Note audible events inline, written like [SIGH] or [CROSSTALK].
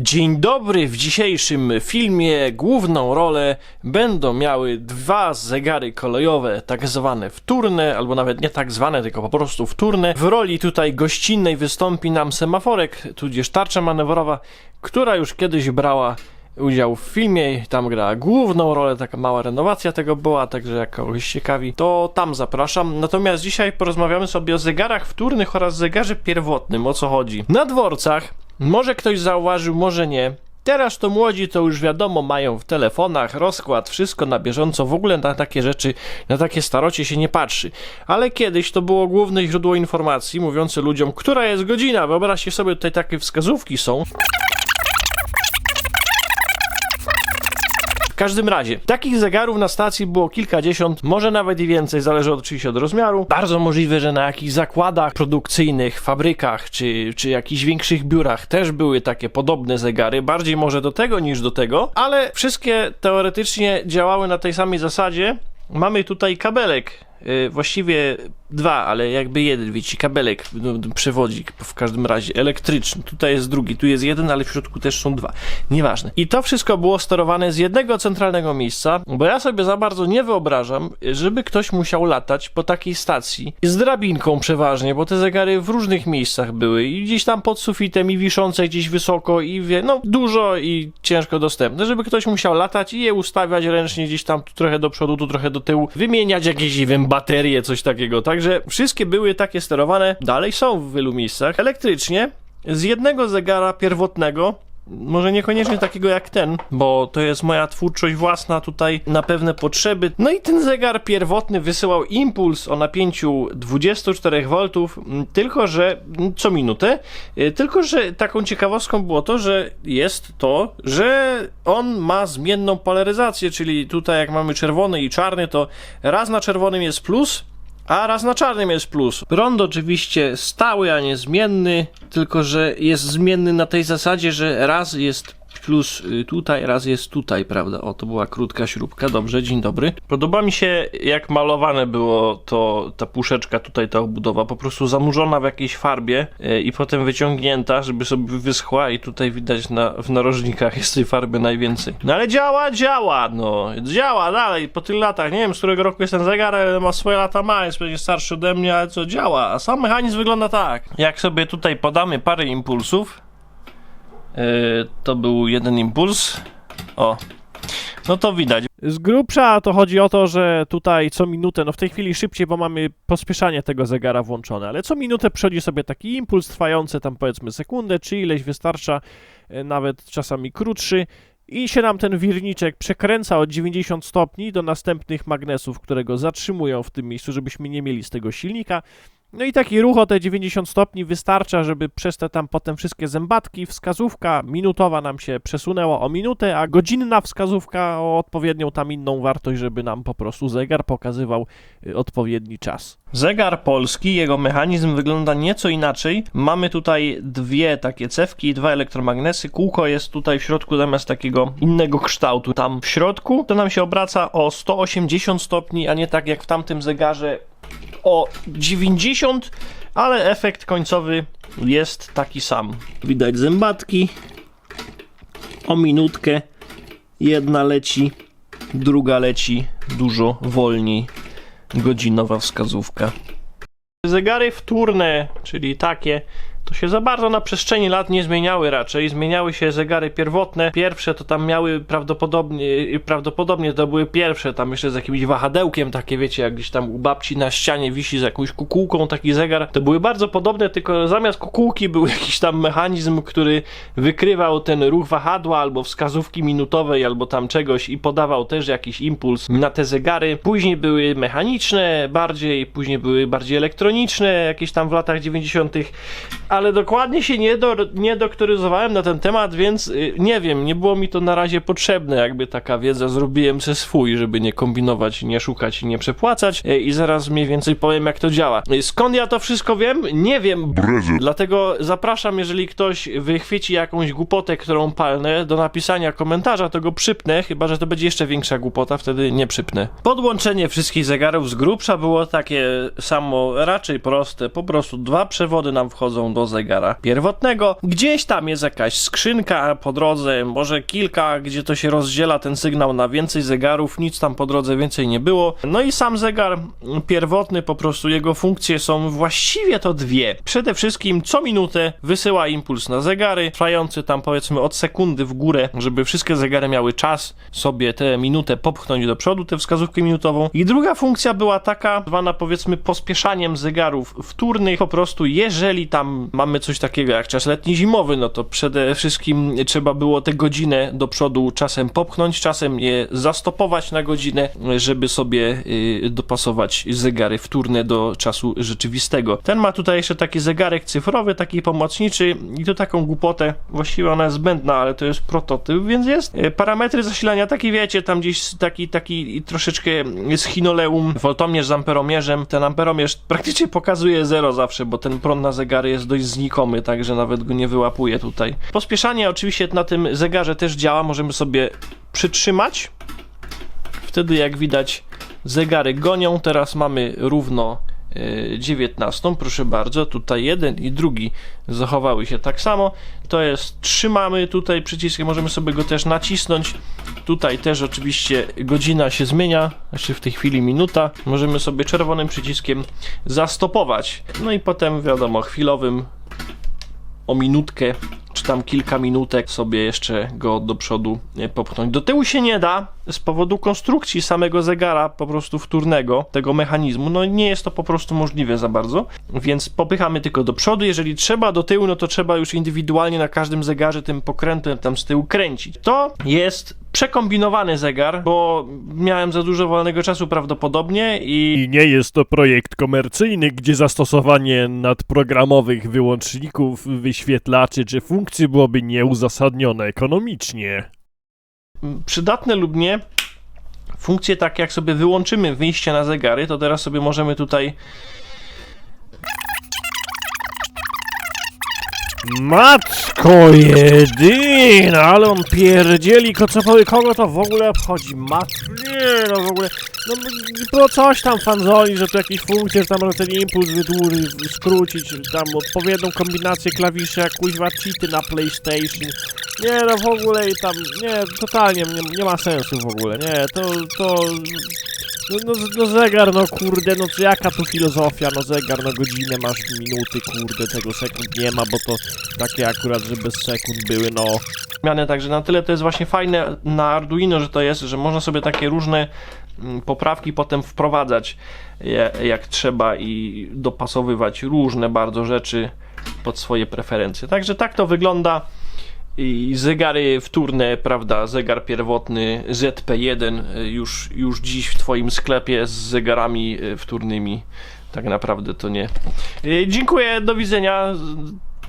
Dzień dobry, w dzisiejszym filmie główną rolę będą miały dwa zegary kolejowe, tak zwane wtórne, albo nawet nie tak zwane, tylko po prostu wtórne. W roli tutaj gościnnej wystąpi nam semaforek, tudzież tarcza manewrowa, która już kiedyś brała udział w filmie, tam grała główną rolę, taka mała renowacja tego była, także jak kogoś ciekawi, to tam zapraszam. Natomiast dzisiaj porozmawiamy sobie o zegarach wtórnych oraz zegarze pierwotnym, o co chodzi. Na dworcach, może ktoś zauważył, może nie, Teraz to młodzi to już wiadomo mają w telefonach rozkład, wszystko na bieżąco, w ogóle na takie rzeczy, na takie starocie się nie patrzy. Ale kiedyś to było główne źródło informacji mówiące ludziom, która jest godzina. Wyobraźcie sobie, tutaj takie wskazówki są. Każdym razie, takich zegarów na stacji było kilkadziesiąt, może nawet i więcej, zależy oczywiście od rozmiaru. Bardzo możliwe, że na jakichś zakładach produkcyjnych, fabrykach czy, czy jakichś większych biurach też były takie podobne zegary, bardziej może do tego niż do tego, ale wszystkie teoretycznie działały na tej samej zasadzie. Mamy tutaj kabelek, właściwie dwa, ale jakby jeden, wiecie, kabelek, no, przewodzik w każdym razie, elektryczny. Tutaj jest drugi, tu jest jeden, ale w środku też są dwa. Nieważne. I to wszystko było sterowane z jednego centralnego miejsca, bo ja sobie za bardzo nie wyobrażam, żeby ktoś musiał latać po takiej stacji z drabinką przeważnie, bo te zegary w różnych miejscach były i gdzieś tam pod sufitem i wiszące gdzieś wysoko i wie, no dużo i ciężko dostępne, żeby ktoś musiał latać i je ustawiać ręcznie gdzieś tam tu trochę do przodu, tu trochę do tyłu, wymieniać jakieś, nie wiem, baterie, coś takiego, Także wszystkie były takie sterowane, dalej są w wielu miejscach, elektrycznie, z jednego zegara pierwotnego, może niekoniecznie takiego jak ten, bo to jest moja twórczość własna tutaj na pewne potrzeby. No i ten zegar pierwotny wysyłał impuls o napięciu 24 V, m, tylko że m, co minutę. Y, Tylko że taką ciekawostką było to, że jest to, że on ma zmienną polaryzację, czyli tutaj jak mamy czerwony i czarny, to raz na czerwonym jest plus, a raz na czarnym jest plus. Prąd oczywiście stały, a nie zmienny, tylko że jest zmienny na tej zasadzie, że raz jest plus y, tutaj, raz jest tutaj, prawda? O, to była krótka śrubka. Dobrze, dzień dobry. Podoba mi się, jak malowane było to, ta puszeczka tutaj, ta obudowa, po prostu zanurzona w jakiejś farbie y, i potem wyciągnięta, żeby sobie wyschła i tutaj widać na, w narożnikach jest tej farby najwięcej. No ale działa, działa, no. Działa dalej, po tylu latach. Nie wiem, z którego roku jest ten zegar, ale ma swoje lata, ma, jest pewnie starszy ode mnie, ale co działa. A sam mechanizm wygląda tak. Jak sobie tutaj podamy parę impulsów, to był jeden impuls. O. No to widać. Z grubsza to chodzi o to, że tutaj co minutę, no w tej chwili szybciej, bo mamy pospieszanie tego zegara włączone, ale co minutę przychodzi sobie taki impuls trwający tam powiedzmy sekundę, czy ileś wystarcza, yy, nawet czasami krótszy. I się nam ten wirniczek przekręca od 90 stopni do następnych magnesów, które go zatrzymują w tym miejscu, żebyśmy nie mieli z tego silnika. No i taki ruch o te 90 stopni wystarcza, żeby przez te tam potem wszystkie zębatki, wskazówka minutowa nam się przesunęła o minutę, a godzinna wskazówka o odpowiednią tam inną wartość, żeby nam po prostu zegar pokazywał y, odpowiedni czas. Zegar polski, jego mechanizm wygląda nieco inaczej. Mamy tutaj dwie takie cewki dwa elektromagnesy. Kółko jest tutaj w środku zamiast takiego innego kształtu. Tam w środku to nam się obraca o 180 stopni, a nie tak jak w tamtym zegarze o 90, ale efekt końcowy jest taki sam. Widać zębatki o minutkę. Jedna leci, druga leci dużo wolniej. Godzinowa wskazówka. Zegary wtórne, czyli takie, to się za bardzo na przestrzeni lat nie zmieniały raczej. Zmieniały się zegary pierwotne. Pierwsze to tam miały prawdopodobnie, prawdopodobnie to były pierwsze, tam jeszcze z jakimś wahadełkiem, takie wiecie, jak gdzieś tam u babci na ścianie wisi z jakąś kukułką taki zegar. To były bardzo podobne, tylko zamiast kukułki był [LAUGHS] jakiś tam mechanizm, który wykrywał ten ruch wahadła albo wskazówki minutowej, albo tam czegoś i podawał też jakiś impuls na te zegary. Później były mechaniczne bardziej, później były bardziej elektroniczne, jakieś tam w latach 90 ale dokładnie się nie, do, nie doktoryzowałem na ten temat, więc y, nie wiem, nie było mi to na razie potrzebne, jakby taka wiedza, zrobiłem se swój, żeby nie kombinować, nie szukać i nie przepłacać y, i zaraz mniej więcej powiem jak to działa. Y, Skąd ja to wszystko wiem? Nie wiem, dlatego zapraszam, jeżeli ktoś wychwyci jakąś głupotę, którą palnę, do napisania komentarza, to go przypnę, chyba, że to będzie jeszcze większa głupota, wtedy nie przypnę. Podłączenie wszystkich zegarów z grubsza było takie samo, raczej proste, po prostu dwa przewody nam wchodzą do zegara pierwotnego. Gdzieś tam jest jakaś skrzynka po drodze, może kilka, gdzie to się rozdziela ten sygnał na więcej zegarów, nic tam po drodze więcej nie było. No i sam zegar pierwotny, po prostu jego funkcje są właściwie to dwie. Przede wszystkim co minutę wysyła impuls na zegary, trwający tam powiedzmy od sekundy w górę, żeby wszystkie zegary miały czas sobie tę minutę popchnąć do przodu, tę wskazówkę minutową. I druga funkcja była taka, zwana powiedzmy pospieszaniem zegarów wtórnych. Po prostu jeżeli tam mamy coś takiego jak czas letni, zimowy, no to przede wszystkim trzeba było tę godzinę do przodu czasem popchnąć, czasem je zastopować na godzinę, żeby sobie y, dopasować zegary wtórne do czasu rzeczywistego. Ten ma tutaj jeszcze taki zegarek cyfrowy, taki pomocniczy i to taką głupotę, właściwie ona jest zbędna, ale to jest prototyp, więc jest. Y, Parametry zasilania, taki wiecie, tam gdzieś taki, taki troszeczkę z chinoleum, woltomierz z amperomierzem. Ten amperomierz praktycznie pokazuje zero zawsze, bo ten prąd na zegary jest dość znikomy, także nawet go nie wyłapuje tutaj. Pospieszanie oczywiście na tym zegarze też działa, możemy sobie przytrzymać. Wtedy jak widać zegary gonią, teraz mamy równo 19, proszę bardzo, tutaj jeden i drugi zachowały się tak samo, to jest, trzymamy tutaj przyciskiem, możemy sobie go też nacisnąć, tutaj też oczywiście godzina się zmienia, znaczy w tej chwili minuta, możemy sobie czerwonym przyciskiem zastopować, no i potem wiadomo, chwilowym o minutkę, czy tam kilka minutek sobie jeszcze go do przodu e, popchnąć. Do tyłu się nie da z powodu konstrukcji samego zegara, po prostu wtórnego, tego mechanizmu. No nie jest to po prostu możliwe za bardzo, więc popychamy tylko do przodu. Jeżeli trzeba do tyłu, no to trzeba już indywidualnie na każdym zegarze tym pokrętem tam z tyłu kręcić. To jest przekombinowany zegar, bo miałem za dużo wolnego czasu prawdopodobnie i I nie jest to projekt komercyjny, gdzie zastosowanie nadprogramowych wyłączników, wyświetlaczy czy funkcji byłoby nieuzasadnione ekonomicznie. Przydatne lub nie, funkcje takie jak sobie wyłączymy wyjście na zegary, to teraz sobie możemy tutaj Matko jedyna, ale on pierdzieli, ko co powie, kogo to w ogóle obchodzi? Matko, nie no w ogóle, no było coś tam fanzoli, że tu jakieś funkcje, że tam można ten impuls wydłużyć, skrócić, tam odpowiednią kombinację klawiszy, jak kuźwa cheaty na PlayStation. Nie no w ogóle i tam, nie, totalnie nie, nie ma sensu w ogóle, nie, to, to... No, no, no zegar, no kurde, no co jaka tu filozofia, no zegar, no godzinę masz minuty, kurde, tego sekund nie ma, bo to takie akurat, że bez sekund były, no. zmiany, także na tyle to jest właśnie fajne na Arduino, że to jest, że można sobie takie różne mm, poprawki potem wprowadzać jak trzeba i dopasowywać różne bardzo rzeczy pod swoje preferencje. Także tak to wygląda. I zegary wtórne, prawda, zegar pierwotny ZP1 y, już, już dziś w Twoim sklepie z zegarami y, wtórnymi. Tak naprawdę to nie. Y, Dziękuję, do widzenia.